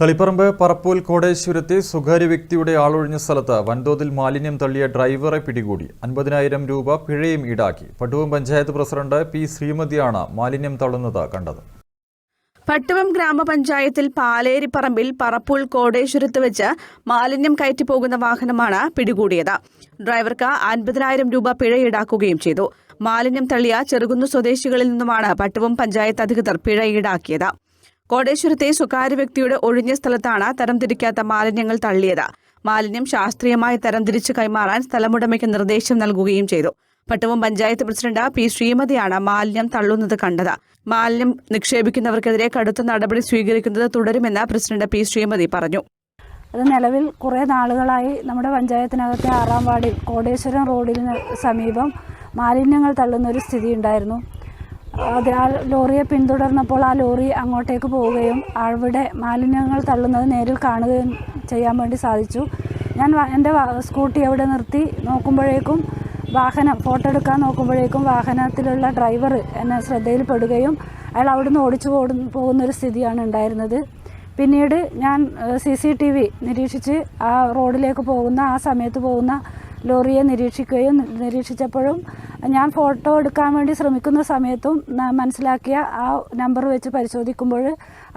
തളിപ്പറമ്പ് പറപ്പൂൽ കോടേശ്വരത്തെ സ്വകാര്യ വ്യക്തിയുടെ ആളൊഴിഞ്ഞ സ്ഥലത്ത് വൻതോതിൽ മാലിന്യം തള്ളിയ ഡ്രൈവറെ പിടികൂടി. അൻപതിനായിരം രൂപ പിഴയും ഈടാക്കി. പട്ടുവം പഞ്ചായത്ത് പ്രസിഡന്റ് പി ശ്രീമതിയാണ് മാലിന്യം തള്ളുന്നത് കണ്ടത്. പട്ടുവം ഗ്രാമപഞ്ചായത്തിൽ പാലേരിപ്പറമ്പിൽ പറപ്പൂൾ കോടേശ്വരത്ത് വെച്ച് മാലിന്യം കയറ്റി പോകുന്ന വാഹനമാണ് പിടികൂടിയത്. ഡ്രൈവർക്ക് അൻപതിനായിരം രൂപ പിഴ ഈടാക്കുകയും ചെയ്തു. മാലിന്യം തള്ളിയ ചെറുകുന്നു സ്വദേശികളിൽ നിന്നുമാണ് പട്ടുവം പഞ്ചായത്ത് അധികൃതർ പിഴ ഈടാക്കിയത്. കോടേശ്വരത്തെ സ്വകാര്യ വ്യക്തിയുടെ ഒഴിഞ്ഞ സ്ഥലത്താണ് തരംതിരിക്കാത്ത മാലിന്യങ്ങൾ തള്ളിയത്. മാലിന്യം ശാസ്ത്രീയമായി തരംതിരിച്ച് കൈമാറാൻ സ്ഥലമുടമയ്ക്ക് നിർദ്ദേശം നൽകുകയും ചെയ്തു. പട്ടവും പഞ്ചായത്ത് പ്രസിഡന്റ് പി ശ്രീമതിയാണ് മാലിന്യം തള്ളുന്നത് കണ്ടത്. മാലിന്യം നിക്ഷേപിക്കുന്നവർക്കെതിരെ കടുത്ത നടപടി സ്വീകരിക്കുന്നത് തുടരുമെന്ന് പ്രസിഡന്റ് പി ശ്രീമതി പറഞ്ഞു. അത് നിലവിൽ കുറേ നാളുകളായി നമ്മുടെ പഞ്ചായത്തിനകത്തെ ആറാം വാർഡിൽ കോടേശ്വരം റോഡിന് സമീപം മാലിന്യങ്ങൾ തള്ളുന്ന ഒരു സ്ഥിതി ഉണ്ടായിരുന്നു. അത് ആ ലോറിയെ പിന്തുടർന്നപ്പോൾ ആ ലോറി അങ്ങോട്ടേക്ക് പോവുകയും അവിടെ മാലിന്യങ്ങൾ തള്ളുന്നത് നേരിൽ കാണുകയും ചെയ്യാൻ വേണ്ടി സാധിച്ചു. ഞാൻ എന്റെ സ്കൂട്ടി അവിടെ നിർത്തി നോക്കുമ്പോഴേക്കും വാഹനം ഫോട്ടോ എടുക്കാൻ നോക്കുമ്പോഴേക്കും വാഹനത്തിലുള്ള ഡ്രൈവർ എന്നെ ശ്രദ്ധയിൽപ്പെടുകയും അയാൾ അവിടുന്ന് ഓടിച്ചു പോകുന്ന പോകുന്നൊരു സ്ഥിതിയാണ് ഉണ്ടായിരുന്നത്. പിന്നീട് ഞാൻ സി സി ടി വി നിരീക്ഷിച്ച് ആ റോഡിലേക്ക് പോകുന്ന ആ സമയത്ത് പോകുന്ന ലോറിയെ നിരീക്ഷിക്കുകയും നിരീക്ഷിച്ചപ്പോഴും ഞാൻ ഫോട്ടോ എടുക്കാൻ വേണ്ടി ശ്രമിക്കുന്ന സമയത്തും മനസ്സിലാക്കിയ ആ നമ്പർ വെച്ച് പരിശോധിക്കുമ്പോൾ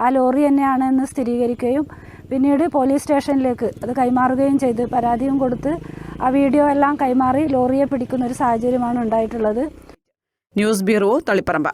ആ ലോറി തന്നെയാണ് എന്ന് സ്ഥിരീകരിക്കുകയും പിന്നീട് പോലീസ് സ്റ്റേഷനിലേക്ക് അത് കൈമാറുകയും ചെയ്ത് പരാതിയും കൊടുത്ത് ആ വീഡിയോ എല്ലാം കൈമാറി ലോറിയെ പിടിക്കുന്ന ഒരു സാഹചര്യമാണ് ഉണ്ടായിട്ടുള്ളത്. News bureau Taliparamba.